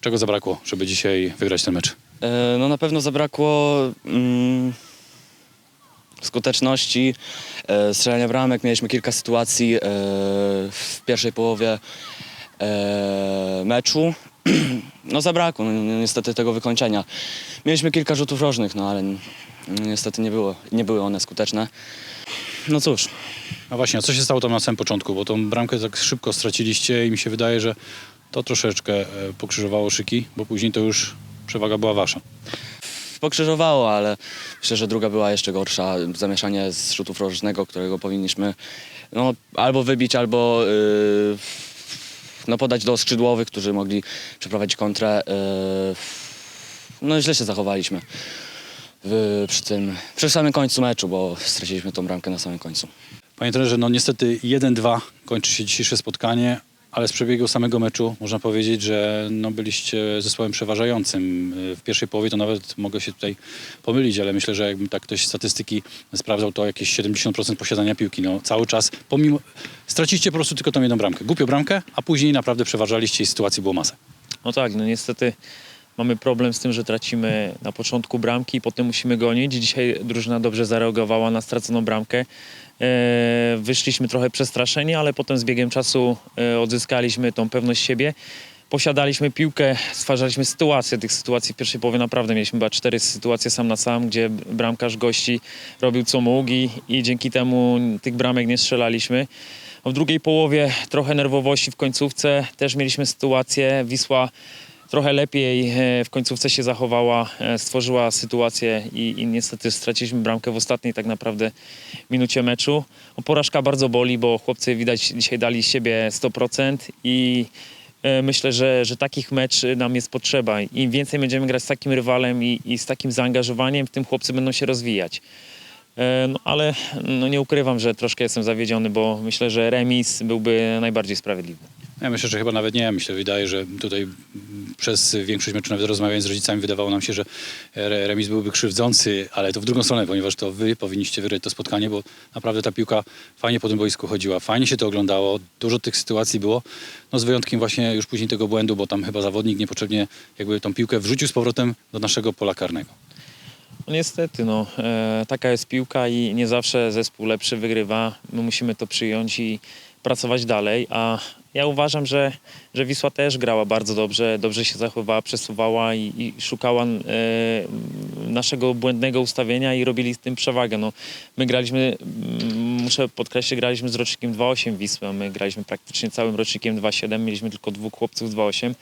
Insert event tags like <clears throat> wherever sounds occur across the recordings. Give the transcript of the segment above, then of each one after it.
Czego zabrakło, żeby dzisiaj wygrać ten mecz? E, No na pewno zabrakło mm, skuteczności, e, strzelania bramek. Mieliśmy kilka sytuacji e, w pierwszej połowie e, meczu. <clears throat> No zabrakło no, ni- niestety tego wykończenia. Mieliśmy kilka rzutów rożnych, no ale n- niestety nie, było, nie były one skuteczne. No cóż, No właśnie, a co się stało tam na samym początku? Bo tą bramkę tak szybko straciliście i mi się wydaje, że to troszeczkę e, pokrzyżowało szyki, bo później to już przewaga była wasza. pokrzyżowało, ale myślę, że druga była jeszcze gorsza. Zamieszanie z rzutów rożnego, którego powinniśmy no, albo wybić, albo yy, no, podać do skrzydłowych, którzy mogli przeprowadzić kontrę. Yy, no i źle się zachowaliśmy w, przy tym, przy samym końcu meczu, bo straciliśmy tą bramkę na samym końcu. Panie trenerze, no niestety 1-2 kończy się dzisiejsze spotkanie, ale z przebiegu samego meczu można powiedzieć, że no byliście zespołem przeważającym. Y, W pierwszej połowie to nawet mogę się tutaj pomylić, ale myślę, że jakbym tak ktoś statystyki sprawdzał, to jakieś 70% posiadania piłki. No cały czas, pomimo... Straciliście po prostu tylko tą jedną bramkę. Głupią bramkę, a później naprawdę przeważaliście i sytuacji było masę. No tak, no niestety mamy problem z tym, że tracimy na początku bramki i potem musimy gonić. Dzisiaj drużyna dobrze zareagowała na straconą bramkę. E, wyszliśmy trochę przestraszeni, ale potem z biegiem czasu e, odzyskaliśmy tą pewność siebie. Posiadaliśmy piłkę, stwarzaliśmy sytuacje. Tych sytuacji w pierwszej połowie naprawdę mieliśmy chyba cztery sytuacje sam na sam, gdzie bramkarz gości robił co mógł i, i dzięki temu tych bramek nie strzelaliśmy. W drugiej połowie trochę nerwowości w końcówce. Też mieliśmy sytuację. Wisła trochę lepiej e, w końcówce się zachowała, e, stworzyła sytuację i, i niestety straciliśmy bramkę w ostatniej tak naprawdę minucie meczu. O, Porażka bardzo boli, bo chłopcy widać dzisiaj dali siebie 100% i e, myślę, że, że takich meczy nam jest potrzeba. Im więcej będziemy grać z takim rywalem i, i z takim zaangażowaniem, tym chłopcy będą się rozwijać. No, ale no, nie ukrywam, że troszkę jestem zawiedziony, bo myślę, że remis byłby najbardziej sprawiedliwy. Ja myślę, że chyba nawet nie. Myślę, wydaje, że tutaj przez większość meczu, nawet rozmawiając z rodzicami, wydawało nam się, że re- remis byłby krzywdzący, ale to w drugą stronę, ponieważ to wy powinniście wygrać to spotkanie, bo naprawdę ta piłka fajnie po tym boisku chodziła, fajnie się to oglądało, dużo tych sytuacji było, no z wyjątkiem właśnie już później tego błędu, bo tam chyba zawodnik niepotrzebnie jakby tą piłkę wrzucił z powrotem do naszego pola karnego. No niestety, no, e, taka jest piłka i nie zawsze zespół lepszy wygrywa. My musimy to przyjąć i pracować dalej, a ja uważam, że, że Wisła też grała bardzo dobrze, dobrze się zachowała, przesuwała i, i szukała e, naszego błędnego ustawienia i robili z tym przewagę. No, my graliśmy, mm, muszę podkreślić, graliśmy z rocznikiem 2.8 Wisły, a my graliśmy praktycznie całym rocznikiem 2.7, mieliśmy tylko dwóch chłopców 2.8 e,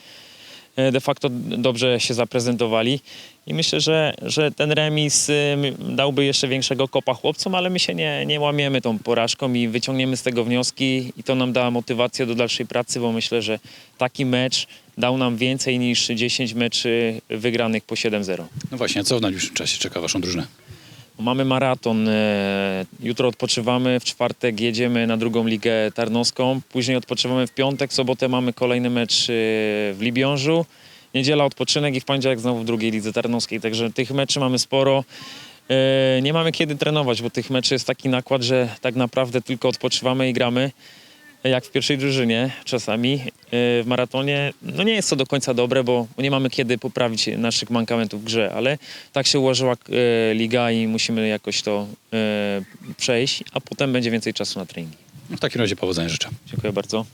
de facto dobrze się zaprezentowali i myślę, że, że ten remis y, dałby jeszcze większego kopa chłopcom, ale my się nie, nie łamiemy tą porażką i wyciągniemy z tego wnioski i to nam da motywację do dalszej pracy, bo myślę, że taki mecz dał nam więcej niż 10 meczy wygranych po 7-0. No właśnie, a co w najbliższym czasie czeka waszą drużynę? Mamy maraton. e, Jutro odpoczywamy, w czwartek jedziemy na drugą ligę tarnowską, później odpoczywamy w piątek, w sobotę mamy kolejny mecz e, w Libiążu, niedziela odpoczynek i w poniedziałek znowu w drugiej lidze tarnowskiej, także tych meczy mamy sporo. E, Nie mamy kiedy trenować, bo tych meczy jest taki nakład, że tak naprawdę tylko odpoczywamy i gramy jak w pierwszej drużynie czasami e, w maratonie. No nie jest to do końca dobre, bo nie mamy kiedy poprawić naszych mankamentów w grze, ale tak się ułożyła e, liga i musimy jakoś to e, przejść, a potem będzie więcej czasu na treningi. W takim razie powodzenia życzę. Dziękuję bardzo.